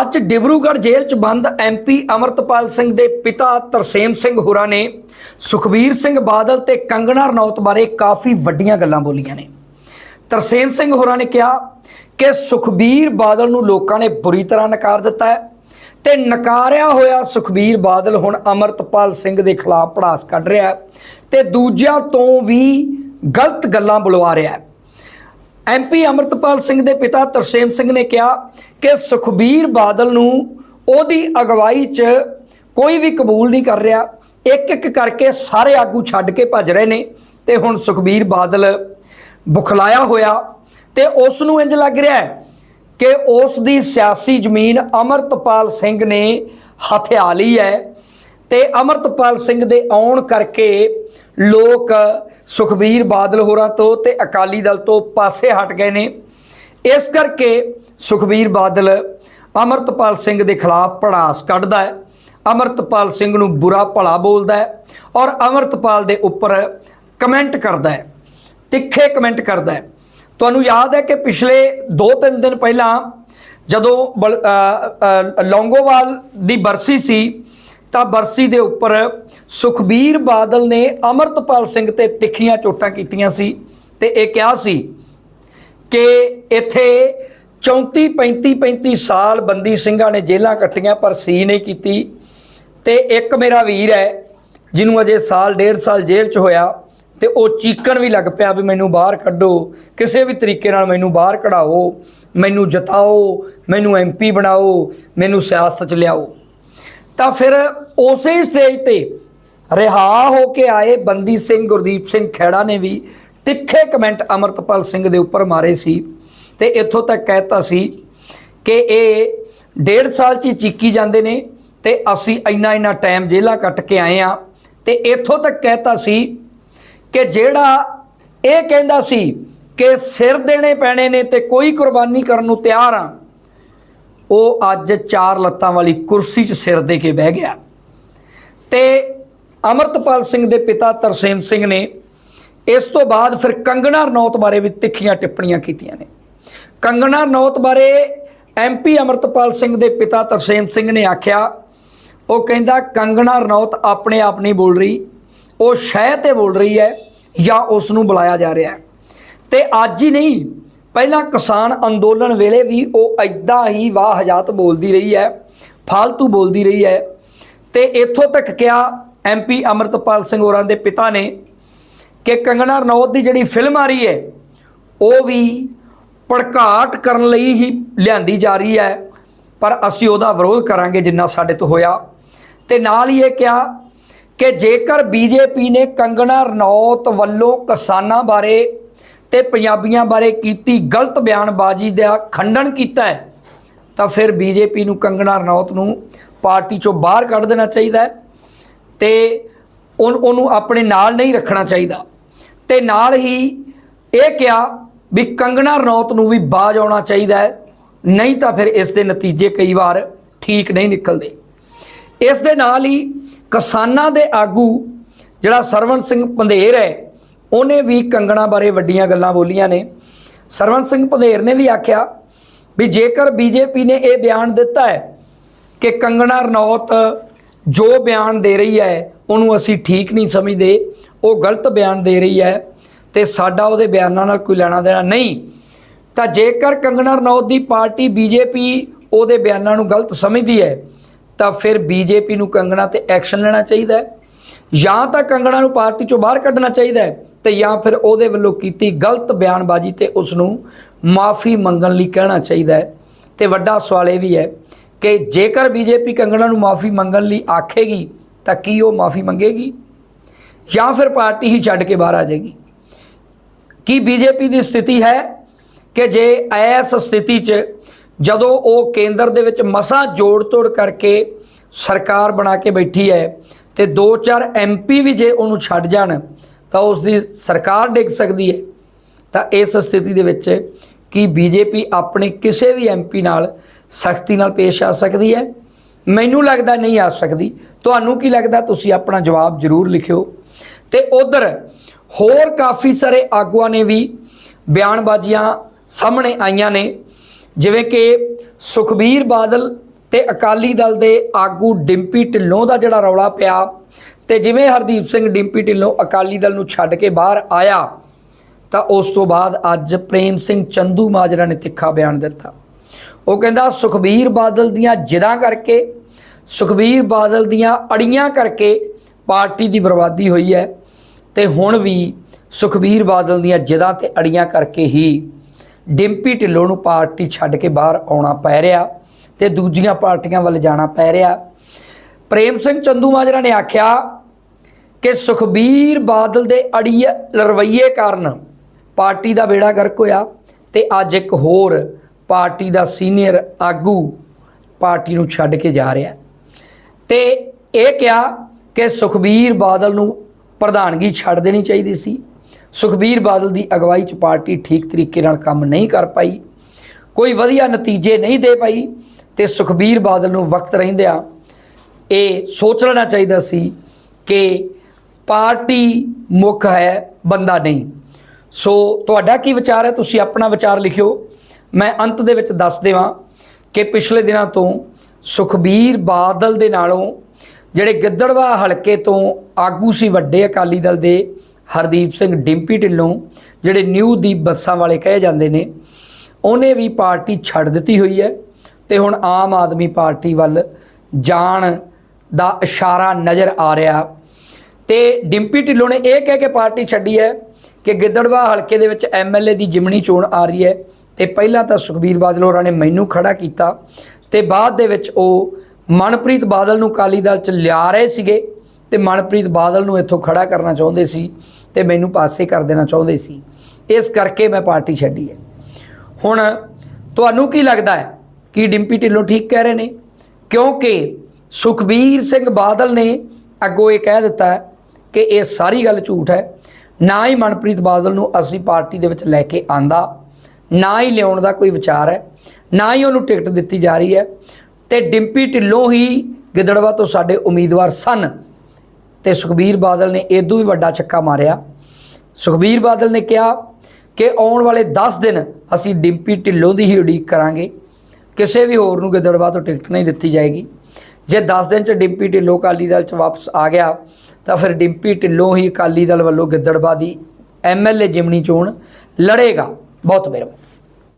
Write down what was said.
ਅੱਜ ਡਿਬਰੂਗੜ੍ਹ ਜੇਲ੍ਹ 'ਚ ਬੰਦ ਐਮਪੀ ਅਮਰਤਪਾਲ ਸਿੰਘ ਦੇ ਪਿਤਾ ਤਰਸੇਮ ਸਿੰਘ ਹੋਰਾਂ ਨੇ ਸੁਖਬੀਰ ਸਿੰਘ ਬਾਦਲ ਤੇ ਕੰਗਣਾ ਰਣੌਤ ਬਾਰੇ ਕਾਫੀ ਵੱਡੀਆਂ ਗੱਲਾਂ ਬੋਲੀਆਂ ਨੇ। ਤਰਸੇਮ ਸਿੰਘ ਹੋਰਾਂ ਨੇ ਕਿਹਾ ਕਿ ਸੁਖਬੀਰ ਬਾਦਲ ਨੂੰ ਲੋਕਾਂ ਨੇ ਬੁਰੀ ਤਰ੍ਹਾਂ ਨਕਾਰ ਦਿੱਤਾ ਹੈ ਤੇ ਨਕਾਰਿਆ ਹੋਇਆ ਸੁਖਬੀਰ ਬਾਦਲ ਹੁਣ ਅਮਰਤਪਾਲ ਸਿੰਘ ਦੇ ਖਿਲਾਫ ਪੜਾਸ ਕੱਢ ਰਿਹਾ ਹੈ ਤੇ ਦੂਜਿਆਂ ਤੋਂ ਵੀ ਗਲਤ ਗੱਲਾਂ ਬੁਲਵਾ ਰਿਹਾ ਹੈ। ਐਮਪੀ ਅਮਰਤਪਾਲ ਸਿੰਘ ਦੇ ਪਿਤਾ ਤਰਸੇਮ ਸਿੰਘ ਨੇ ਕਿਹਾ ਕਿ ਸੁਖਬੀਰ ਬਾਦਲ ਨੂੰ ਉਹਦੀ ਅਗਵਾਈ 'ਚ ਕੋਈ ਵੀ ਕਬੂਲ ਨਹੀਂ ਕਰ ਰਿਹਾ। ਇੱਕ ਇੱਕ ਕਰਕੇ ਸਾਰੇ ਆਗੂ ਛੱਡ ਕੇ ਭੱਜ ਰਹੇ ਨੇ ਤੇ ਹੁਣ ਸੁਖਬੀਰ ਬਾਦਲ ਬੁਖਲਾਇਆ ਹੋਇਆ ਤੇ ਉਸ ਨੂੰ ਇੰਜ ਲੱਗ ਰਿਹਾ ਹੈ ਕਿ ਉਸ ਦੀ ਸਿਆਸੀ ਜ਼ਮੀਨ ਅਮਰਤਪਾਲ ਸਿੰਘ ਨੇ ਹਥਿਆ ਲਈ ਹੈ ਤੇ ਅਮਰਤਪਾਲ ਸਿੰਘ ਦੇ ਆਉਣ ਕਰਕੇ ਲੋਕ ਸੁਖਬੀਰ ਬਾਦਲ ਹੋਰਾਂ ਤੋਂ ਤੇ ਅਕਾਲੀ ਦਲ ਤੋਂ ਪਾਸੇ ਹਟ ਗਏ ਨੇ। ਇਸ ਕਰਕੇ ਸੁਖਬੀਰ ਬਾਦਲ ਅਮਰਤਪਾਲ ਸਿੰਘ ਦੇ ਖਿਲਾਫ ਪੜਾਸ ਕੱਢਦਾ ਹੈ। ਅਮਰਤਪਾਲ ਸਿੰਘ ਨੂੰ ਬੁਰਾ ਭਲਾ ਬੋਲਦਾ ਹੈ ਔਰ ਅਮਰਤਪਾਲ ਦੇ ਉੱਪਰ ਕਮੈਂਟ ਕਰਦਾ ਹੈ। ਤਿੱਖੇ ਕਮੈਂਟ ਕਰਦਾ ਹੈ। ਤੁਹਾਨੂੰ ਯਾਦ ਹੈ ਕਿ ਪਿਛਲੇ 2-3 ਦਿਨ ਪਹਿਲਾਂ ਜਦੋਂ ਬਲ- ਲੌਂਗੋਵਾਲ ਦੀ ਬਰਸੀ ਸੀ ਤਾਂ ਬਰਸੀ ਦੇ ਉੱਪਰ ਸੁਖਬੀਰ ਬਾਦਲ ਨੇ ਅਮਰਤਪਾਲ ਸਿੰਘ ਤੇ ਤਿੱਖੀਆਂ ਚੋਟਾਂ ਕੀਤੀਆਂ ਸੀ ਤੇ ਇਹ ਕਿਹਾ ਸੀ ਕਿ ਇੱਥੇ 34 35 35 ਸਾਲ ਬੰਦੀ ਸਿੰਘਾਂ ਨੇ ਜੇਲ੍ਹਾਂ ਕੱਟੀਆਂ ਪਰ ਸੀ ਨਹੀਂ ਕੀਤੀ ਤੇ ਇੱਕ ਮੇਰਾ ਵੀਰ ਹੈ ਜਿਹਨੂੰ ਅਜੇ ਸਾਲ ਡੇਢ ਸਾਲ ਜੇਲ੍ਹ 'ਚ ਹੋਇਆ ਤੇ ਉਹ ਚੀਕਣ ਵੀ ਲੱਗ ਪਿਆ ਵੀ ਮੈਨੂੰ ਬਾਹਰ ਕੱਢੋ, ਕਿਸੇ ਵੀ ਤਰੀਕੇ ਨਾਲ ਮੈਨੂੰ ਬਾਹਰ ਕਢਾਓ, ਮੈਨੂੰ ਜਤਾਓ, ਮੈਨੂੰ ਐਮਪੀ ਬਣਾਓ, ਮੈਨੂੰ ਸਿਆਸਤ 'ਚ ਲਿਆਓ। ਤਾਂ ਫਿਰ ਉਸੇ ਸਟੇਜ ਤੇ ਰਿਹਾ ਹੋ ਕੇ ਆਏ ਬੰਦੀ ਸਿੰਘ, ਗੁਰਦੀਪ ਸਿੰਘ ਖੈੜਾ ਨੇ ਵੀ। ਤਿੱਖੇ ਕਮੈਂਟ ਅਮਰਤਪਾਲ ਸਿੰਘ ਦੇ ਉੱਪਰ ਮਾਰੇ ਸੀ। ਤੇ ਇੱਥੋਂ ਤੱਕ ਕਹਿਤਾ ਸੀ ਕਿ ਇਹ ਡੇਢ ਸਾਲ ਚ ਹੀ ਚੀਕੀ ਜਾਂਦੇ ਨੇ ਤੇ ਅਸੀਂ ਇੰਨਾ ਇੰਨਾ ਟਾਈਮ ਜੇਲ੍ਹਾਂ ਕੱਟ ਕੇ ਆਏ ਆ ਤੇ ਇੱਥੋਂ ਤੱਕ ਕਹਿਤਾ ਸੀ ਕਿ ਜਿਹੜਾ ਇਹ ਕਹਿੰਦਾ ਸੀ ਕਿ ਸਿਰ ਦੇਣੇ ਪੈਣੇ ਨੇ ਤੇ ਕੋਈ ਕੁਰਬਾਨੀ ਕਰਨ ਨੂੰ ਤਿਆਰ ਆ ਉਹ ਅੱਜ ਚਾਰ ਲੱਤਾਂ ਵਾਲੀ ਕੁਰਸੀ 'ਚ ਸਿਰ ਦੇ ਕੇ ਬਹਿ ਗਿਆ। ਤੇ ਅਮਰਤਪਾਲ ਸਿੰਘ ਦੇ ਪਿਤਾ ਤਰਸੇਮ ਸਿੰਘ ਨੇ ਇਸ ਤੋਂ ਬਾਅਦ ਫਿਰ ਕੰਗਣਾ ਰਣੌਤ ਬਾਰੇ ਵੀ ਤਿੱਖੀਆਂ ਟਿੱਪਣੀਆਂ ਕੀਤੀਆਂ ਨੇ। ਕੰਗਣਾ ਰਣੌਤ ਬਾਰੇ ਐਮਪੀ ਅਮਰਤਪਾਲ ਸਿੰਘ ਦੇ ਪਿਤਾ ਤਰਸੇਮ ਸਿੰਘ ਨੇ ਆਖਿਆ, ਉਹ ਕਹਿੰਦਾ, ਕੰਗਣਾ ਰਣੌਤ ਆਪਣੇ ਆਪ ਨਹੀਂ ਬੋਲ ਰਹੀ। ਉਹ ਸ਼ਹਿ ਤੇ ਬੋਲ ਰਹੀ ਹੈ ਜਾਂ ਉਸ ਨੂੰ ਬੁਲਾਇਆ ਜਾ ਰਿਹਾ ਹੈ। ਤੇ ਅੱਜ ਹੀ ਨਹੀਂ ਪਹਿਲਾਂ ਕਿਸਾਨ ਅੰਦੋਲਨ ਵੇਲੇ ਵੀ ਉਹ ਐਦਾਂ ਹੀ ਵਾਹ ਹਜਾਤ ਬੋਲਦੀ ਰਹੀ ਹੈ ਫालतू ਬੋਲਦੀ ਰਹੀ ਹੈ ਤੇ ਇੱਥੋਂ ਤੱਕ ਕਿਹਾ ਐਮਪੀ ਅਮਰਤਪਾਲ ਸਿੰਘ ਹੋਰਾਂ ਦੇ ਪਿਤਾ ਨੇ ਕਿ ਕੰਗਣਾ ਰਣੌਤ ਦੀ ਜਿਹੜੀ ਫਿਲਮ ਆ ਰਹੀ ਹੈ, ਉਹ ਵੀ ਭੜਕਾਟ ਕਰਨ ਲਈ ਹੀ ਲਿਆਂਦੀ ਜਾ ਰਹੀ ਹੈ, ਪਰ ਅਸੀਂ ਉਹਦਾ ਵਿਰੋਧ ਕਰਾਂਗੇ ਜਿੰਨਾ ਸਾਡੇ ਤੋਂ ਹੋਇਆ। ਤੇ ਨਾਲ ਹੀ ਇਹ ਕਿਹਾ ਕਿ ਜੇਕਰ ਬੀਜੇਪੀ ਨੇ ਕੰਗਣਾ ਰਣੌਤ ਵੱਲੋਂ ਕਿਸਾਨਾਂ ਬਾਰੇ ਤੇ ਪੰਜਾਬੀਆਂ ਬਾਰੇ ਕੀਤੀ ਗਲਤ ਬਿਆਨਬਾਜ਼ੀ ਦਾ ਖੰਡਨ ਕੀਤਾ ਹੈ, ਤਾਂ ਫਿਰ ਬੀਜੇਪੀ ਨੂੰ ਕੰਗਣਾ ਰਣੌਤ ਨੂੰ ਪਾਰਟੀ ਚੋਂ ਬਾਹਰ ਕੱਢ ਦੇਣਾ ਚਾਹੀਦਾ ਹੈ ਤੇ ਉਹਨੂੰ ਆਪਣੇ ਨਾਲ ਨਹੀਂ ਰੱਖਣਾ ਚਾਹੀਦਾ। ਤੇ ਨਾਲ ਹੀ ਇਹ ਕਿਹਾ ਵੀ ਕੰਗਣਾ ਰਣੌਤ ਨੂੰ ਵੀ ਬਾਜ ਆਉਣਾ ਚਾਹੀਦਾ ਹੈ, ਨਹੀਂ ਤਾਂ ਫਿਰ ਇਸ ਦੇ ਨਤੀਜੇ ਕਈ ਵਾਰ ਠੀਕ ਨਹੀਂ ਨਿਕਲਦੇ। ਇਸ ਦੇ ਨਾਲ ਹੀ ਕਿਸਾਨਾਂ ਦੇ ਆਗੂ ਜਿਹੜਾ ਸਰਵਣ ਸਿੰਘ ਪੰਧੇਰ ਹੈ ਉਹਨੇ ਵੀ ਕੰਗਣਾ ਬਾਰੇ ਵੱਡੀਆਂ ਗੱਲਾਂ ਬੋਲੀਆਂ ਨੇ। ਸਰਵਨ ਸਿੰਘ ਪੰਧੇਰ ਨੇ ਵੀ ਆਖਿਆ ਵੀ ਜੇਕਰ ਬੀਜੇਪੀ ਨੇ ਇਹ ਬਿਆਨ ਦਿੱਤਾ ਹੈ ਕਿ ਕੰਗਣਾ ਰਣੌਤ ਜੋ ਬਿਆਨ ਦੇ ਰਹੀ ਹੈ, ਉਹਨੂੰ ਅਸੀਂ ਠੀਕ ਨਹੀਂ ਸਮਝਦੇ, ਉਹ ਗਲਤ ਬਿਆਨ ਦੇ ਰਹੀ ਹੈ ਤੇ ਸਾਡਾ ਉਹਦੇ ਬਿਆਨਾਂ ਨਾਲ ਕੋਈ ਲੈਣਾ ਦੇਣਾ ਨਹੀਂ। ਤਾਂ ਜੇਕਰ ਕੰਗਣਾ ਰਣੌਤ ਦੀ ਪਾਰਟੀ ਬੀਜੇਪੀ ਉਹਦੇ ਬਿਆਨਾਂ ਨੂੰ ਗਲਤ ਸਮਝਦੀ ਹੈ, ਤਾਂ ਫਿਰ ਬੀਜੇਪੀ ਨੂੰ ਕੰਗਣਾ ਤੇ ਐਕਸ਼ਨ ਲੈਣਾ ਚਾਹੀਦਾ ਹੈ। ਜਾਂ ਤਾਂ ਕੰਗਣਾ ਨੂੰ ਪਾਰਟੀ ਚੋਂ ਬਾਹਰ ਕੱਢਣਾ ਚਾਹੀਦਾ ਹੈ। ਤੇ ਜਾਂ ਫਿਰ ਉਹਦੇ ਵੱਲੋਂ ਕੀਤੀ ਗਲਤ ਬਿਆਨਬਾਜ਼ੀ ਤੇ ਉਸ ਨੂੰ ਮਾਫੀ ਮੰਗਣ ਲਈ ਕਹਿਣਾ ਚਾਹੀਦਾ ਹੈ। ਤੇ ਵੱਡਾ ਸਵਾਲ ਇਹ ਵੀ ਹੈ ਕਿ ਜੇਕਰ ਬੀਜੇਪੀ ਕੰਗਣਾ ਨੂੰ ਮਾਫੀ ਮੰਗਣ ਲਈ ਆਖੇਗੀ, ਤਾਂ ਕੀ ਉਹ ਮਾਫੀ ਮੰਗੇਗੀ? ਜਾਂ ਫਿਰ ਪਾਰਟੀ ਹੀ ਛੱਡ ਕੇ ਬਾਹਰ ਆ ਜਾਏਗੀ? ਕੀ ਬੀਜੇਪੀ ਦੀ ਸਥਿਤੀ ਹੈ ਕਿ ਜੇ ਐਸ ਸਥਿਤੀ 'ਚ ਜਦੋਂ ਉਹ ਕੇਂਦਰ ਦੇ ਵਿੱਚ ਮਸਾ ਜੋੜ ਤੋੜ ਕਰਕੇ ਸਰਕਾਰ ਬਣਾ ਕੇ ਬੈਠੀ ਹੈ ਤੇ 2-4 ਐਮਪੀ ਵੀ ਜੇ ਉਹਨੂੰ ਛੱਡ ਜਾਣ ਤਾਂ ਉਸ ਦੀ ਸਰਕਾਰ ਡਿੱਗ ਸਕਦੀ ਹੈ। ਤਾਂ ਇਸ ਸਥਿਤੀ ਦੇ ਵਿੱਚ ਕੀ ਬੀਜੇਪੀ ਆਪਣੇ ਕਿਸੇ ਵੀ ਐਮਪੀ ਨਾਲ ਸਖਤੀ ਨਾਲ ਪੇਸ਼ ਆ ਸਕਦੀ ਹੈ? ਮੈਨੂੰ ਲੱਗਦਾ ਨਹੀਂ ਆ ਸਕਦੀ। ਤੁਹਾਨੂੰ ਕੀ ਲੱਗਦਾ? ਤੁਸੀਂ ਆਪਣਾ ਜਵਾਬ ਜ਼ਰੂਰ ਲਿਖਿਓ। ਤੇ ਉਧਰ ਹੋਰ ਕਾਫੀ ਸਾਰੇ ਆਗੂਆਂ ਨੇ ਵੀ ਬਿਆਨਬਾਜ਼ੀਆਂ ਸਾਹਮਣੇ ਆਈਆਂ ਨੇ। ਜਿਵੇਂ ਕਿ ਸੁਖਬੀਰ ਬਾਦਲ ਤੇ ਅਕਾਲੀ ਦਲ ਦੇ ਆਗੂ ਡਿੰਪੀ ਢਿੱਲੋਂ ਦਾ ਜਿਹੜਾ ਰੌਲਾ ਪਿਆ। ਤੇ ਜਿਵੇਂ ਹਰਦੀਪ ਸਿੰਘ ਡਿੰਪੀ ਢਿੱਲੋਂ ਅਕਾਲੀ ਦਲ ਨੂੰ ਛੱਡ ਕੇ ਬਾਹਰ ਆਇਆ, ਤਾਂ ਉਸ ਤੋਂ ਬਾਅਦ ਅੱਜ ਪ੍ਰੇਮ ਸਿੰਘ ਚੰਦੂ ਮਾਜਰਾ ਨੇ ਤਿੱਖਾ ਬਿਆਨ ਦਿੱਤਾ। ਉਹ ਕਹਿੰਦਾ, ਸੁਖਬੀਰ ਬਾਦਲ ਦੀਆਂ ਜਿੱਦਾਂ ਕਰਕੇ, ਸੁਖਬੀਰ ਬਾਦਲ ਦੀਆਂ ਅੜੀਆਂ ਕਰਕੇ ਪਾਰਟੀ ਦੀ ਬਰਬਾਦੀ ਹੋਈ ਹੈ ਤੇ ਹੁਣ ਵੀ ਸੁਖਬੀਰ ਬਾਦਲ ਦੀਆਂ ਜਿੱਦਾਂ ਤੇ ਅੜੀਆਂ ਕਰਕੇ ਹੀ ਡਿੰਪੀ ਢਿੱਲੋਂ ਨੂੰ ਪਾਰਟੀ ਛੱਡ ਕੇ ਬਾਹਰ ਆਉਣਾ ਪੈ ਰਿਹਾ ਤੇ ਦੂਜੀਆਂ ਪਾਰਟੀਆਂ ਵੱਲ ਜਾਣਾ ਪੈ ਰਿਹਾ। ਪ੍ਰੇਮ ਸਿੰਘ ਚੰਦੂ ਮਾਜਰਾ ਨੇ ਆਖਿਆ ਕਿ ਸੁਖਬੀਰ ਬਾਦਲ ਦੇ ਅੜੀਏ ਰਵੱਈਏ ਕਾਰਨ ਪਾਰਟੀ ਦਾ ਬੇੜਾ ਗਰਕ ਹੋਇਆ ਤੇ ਅੱਜ ਇੱਕ ਹੋਰ ਪਾਰਟੀ ਦਾ ਸੀਨੀਅਰ ਆਗੂ ਪਾਰਟੀ ਨੂੰ ਛੱਡ ਕੇ ਜਾ ਰਿਹਾ ਤੇ ਇਹ ਕਿਹਾ ਕਿ ਸੁਖਬੀਰ ਬਾਦਲ ਨੂੰ ਪ੍ਰਧਾਨਗੀ ਛੱਡ ਦੇਣੀ ਚਾਹੀਦੀ ਸੀ। ਸੁਖਬੀਰ ਬਾਦਲ ਦੀ ਅਗਵਾਈ 'ਚ ਪਾਰਟੀ ਠੀਕ ਤਰੀਕੇ ਨਾਲ ਕੰਮ ਨਹੀਂ ਕਰ ਪਾਈ। ਕੋਈ ਵਧੀਆ ਨਤੀਜੇ ਨਹੀਂ ਦੇ ਪਾਈ ਤੇ ਸੁਖਬੀਰ ਬਾਦਲ ਨੂੰ ਵਕਤ ਰਹਿੰਦਿਆਂ ਇਹ ਸੋਚ ਲੈਣਾ ਚਾਹੀਦਾ ਸੀ ਕਿ ਪਾਰਟੀ ਮੁੱਖ ਹੈ, ਬੰਦਾ ਨਹੀਂ। ਸੋ ਤੁਹਾਡਾ ਕੀ ਵਿਚਾਰ ਹੈ? ਤੁਸੀਂ ਆਪਣਾ ਵਿਚਾਰ ਲਿਖਿਓ। ਮੈਂ ਅੰਤ ਦੇ ਵਿੱਚ ਦੱਸ ਦੇਵਾਂ ਕਿ ਪਿਛਲੇ ਦਿਨਾਂ ਤੋਂ ਸੁਖਬੀਰ ਬਾਦਲ ਦੇ ਨਾਲੋਂ ਜਿਹੜੇ ਗਿੱਦੜਵਾ ਹਲਕੇ ਤੋਂ ਆਗੂ ਸੀ ਵੱਡੇ ਅਕਾਲੀ ਦਲ ਦੇ, ਹਰਦੀਪ ਸਿੰਘ ਡਿੰਪੀ ਢਿੱਲੋਂ, ਜਿਹੜੇ ਨਿਊ ਦੀਪ ਬੱਸਾਂ ਵਾਲੇ ਕਹੇ ਜਾਂਦੇ ਨੇ, ਉਹਨੇ ਵੀ ਪਾਰਟੀ ਛੱਡ ਦਿੱਤੀ ਹੋਈ ਹੈ ਤੇ ਹੁਣ ਆਮ ਆਦਮੀ ਪਾਰਟੀ ਵੱਲ ਜਾਣ ਦਾ ਇਸ਼ਾਰਾ ਨਜ਼ਰ ਆ ਰਿਹਾ। ਤੇ ਡਿੰਪੀ ਢਿੱਲੋਂ ਨੇ ਇਹ ਕਹਿ ਕੇ ਪਾਰਟੀ ਛੱਡੀ ਹੈ ਕਿ ਗਿੱਦੜਵਾ ਹਲਕੇ ਦੇ ਵਿੱਚ ਐਮਐਲਏ ਦੀ ਜਿਮਣੀ ਚੋਣ ਆ ਰਹੀ ਹੈ। ਤੇ ਪਹਿਲਾਂ ਤਾਂ ਸੁਖਬੀਰ ਬਾਦਲ ਹੋਰਾਂ ਨੇ ਮੈਨੂੰ ਖੜਾ ਕੀਤਾ ਤੇ ਬਾਅਦ ਦੇ ਵਿੱਚ ਉਹ ਮਨਪ੍ਰੀਤ ਬਾਦਲ ਨੂੰ ਕਾਲੀ ਦਲ ਚ ਲਿਆ ਰਹੇ ਸੀਗੇ ਤੇ ਮਨਪ੍ਰੀਤ ਬਾਦਲ ਨੂੰ ਇੱਥੋਂ ਖੜਾ ਕਰਨਾ ਚਾਹੁੰਦੇ ਸੀ ਤੇ ਮੈਨੂੰ ਪਾਸੇ ਕਰ ਦੇਣਾ ਚਾਹੁੰਦੇ ਸੀ। ਇਸ ਕਰਕੇ ਮੈਂ ਪਾਰਟੀ ਛੱਡੀ ਹੈ। ਹੁਣ ਤੁਹਾਨੂੰ ਕੀ ਲੱਗਦਾ ਹੈ ਕਿ ਡਿੰਪੀ ਢਿੱਲੋਂ ਠੀਕ ਕਹਿ ਰਹੇ ਨੇ? ਕਿਉਂਕਿ ਸੁਖਬੀਰ ਸਿੰਘ ਬਾਦਲ ਨੇ ਅੱਗੋਂ ਇਹ ਕਹਿ ਦਿੱਤਾ ਕਿ ਇਹ ਸਾਰੀ ਗੱਲ ਝੂਠ ਹੈ। ਨਾ ਹੀ ਮਨਪ੍ਰੀਤ ਬਾਦਲ ਨੂੰ ਅਸੀਂ ਪਾਰਟੀ ਦੇ ਵਿੱਚ ਲੈ ਕੇ ਆਂਦਾ। ਨਾ ਹੀ ਲਿਆਉਣ ਦਾ ਕੋਈ ਵਿਚਾਰ ਹੈ। ਨਾ ਹੀ ਉਹਨੂੰ ਟਿਕਟ ਦਿੱਤੀ ਜਾ ਰਹੀ ਹੈ। ਤੇ ਡਿੰਪੀ ਢਿੱਲੋਂ ਹੀ ਗਿੱਦੜਵਾ ਤੋਂ ਸਾਡੇ ਉਮੀਦਵਾਰ ਸਨ। ਤੇ ਸੁਖਬੀਰ ਬਾਦਲ ਨੇ ਇਦੋਂ ਵੀ ਵੱਡਾ ਛੱਕਾ ਮਾਰਿਆ। ਸੁਖਬੀਰ ਬਾਦਲ ਨੇ ਕਿਹਾ ਕਿ ਆਉਣ ਵਾਲੇ 10 ਦਿਨ ਅਸੀਂ ਡਿੰਪੀ ਢਿੱਲੋਂ ਦੀ ਹੀ ਉਡੀਕ ਕਰਾਂਗੇ। ਕਿਸੇ ਵੀ ਹੋਰ ਨੂੰ ਗਿੱਦੜਵਾ ਤੋਂ ਟਿਕਟ ਨਹੀਂ ਦਿੱਤੀ ਜਾਏਗੀ। ਜੇ 10 ਦਿਨ ਚ ਡਿੰਪੀ ਢਿੱਲੋਂ ਅਕਾਲੀ ਦਲ ਚ ਵਾਪਸ ਆ ਗਿਆ, ਤਾਂ ਫਿਰ ਡਿੰਪੀ ਢਿੱਲੋਂ ਹੀ ਅਕਾਲੀ ਦਲ ਵੱਲੋਂ ਗਿੱਦੜਵਾ ਦੀ ਐਮਐਲਏ ਜਿਮਣੀ ਚੋਣ ਲੜੇਗਾ। ਬਹੁਤ ਮਿਹਰਬਾਨੀ।